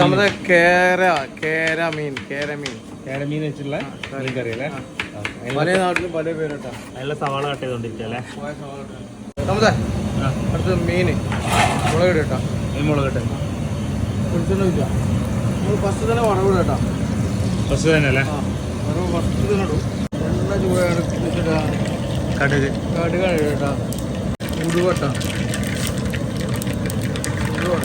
നമ്മുടെ കേര കേര മീൻ കേര മീൻ വെച്ചുള്ള മീൻ കറി അല്ലേ പല നാട്ടിലും പല പേരുട്ടാ അതിനുള്ള സവാള കട്ട് ചെയ്തോണ്ടിരിക്കുക അല്ലേ? നമ്മുടെ അടുത്ത മീന് മുളക് കേട്ടാ. മീൻ മുളക് ഇട്ട്. കുളിച്ചൊന്നുമില്ല നമ്മൾ ഫസ്റ്റ് തന്നെ വറവ് കേട്ടാ. ഫസ്റ്റ് തന്നെ അല്ലേ? വറവ് ഫസ്റ്റ് തന്നെ ഇടും. എണ്ണ ചൂടാണ് കടുക്. കടുകാണ് കേട്ടാ. ഉരുവട്ട ഉരുവട്ട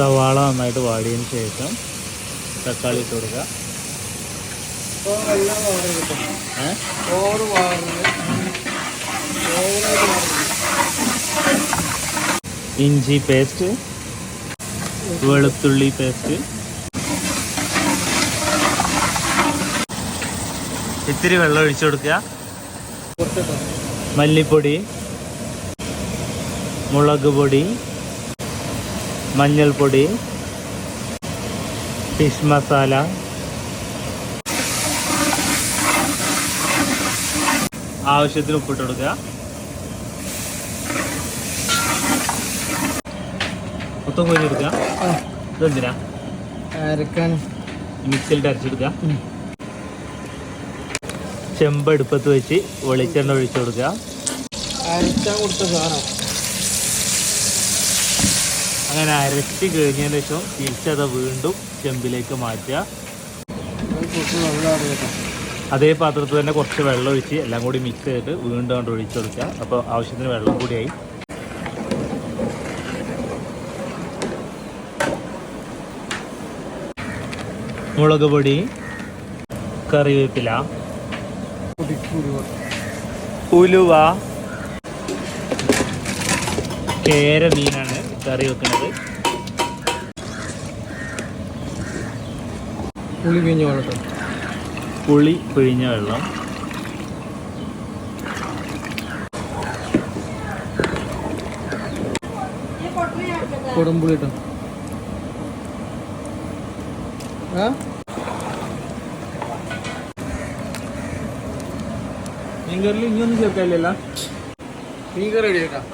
സവാള നന്നായിട്ട് വാടിയതിന് ശേഷം തക്കാളി ഇട്ട് കൊടുക്കുക. ഇഞ്ചി പേസ്റ്റ് വെളുത്തുള്ളി പേസ്റ്റ്. ഇത്തിരി വെള്ളം ഒഴിച്ചു കൊടുക്കുക. മല്ലിപ്പൊടി മുളക് പൊടി മഞ്ഞൾപ്പൊടി ഫിഷ് മസാല ആവശ്യത്തിന് ഉപ്പിട്ട് കൊടുക്കുക. മൊത്തം കോരിയെടുക്കുക ആ ഇതെന്തിനാ അരക്കാൻ. മിക്സിയിൽ അരച്ചെടുക്കുക. ചെമ്പ് അടുപ്പത്ത് വെച്ച് വെളിച്ചെണ്ണ ഒഴിച്ചു കൊടുക്കുക. അരച്ചാൻ കൊടുത്ത സാധനം. അങ്ങനെ അരച്ച് കഴിഞ്ഞതിന് ശേഷം തിരിച്ചത് വീണ്ടും ചെമ്പിലേക്ക് മാറ്റുക. അത് പാത്രത്തിൽ തന്നെ കുറച്ച് വെള്ളം ഒഴിച്ച് എല്ലാം കൂടി മിക്സ് ചെയ്തിട്ട് വീണ്ടും കൊണ്ട് ഒഴിച്ചു കൊടുക്കുക. അപ്പോൾ ആവശ്യത്തിന് വെള്ളം കൂടിയായി മുളക് പൊടി കറിവേപ്പില ഉലുവ കേര മീനാണ് കറി വെക്കുന്നത്. പുളി പിഴിഞ്ഞ വെള്ളം പുളി പിഴിഞ്ഞ വെള്ളം. കൊടുമ്പുളി ഇട്ടോ? ആ? മീൻ കറിയിൽ ഇനിയൊന്നും ചേർക്കാനില്ല മീൻകറി എടുക്കാം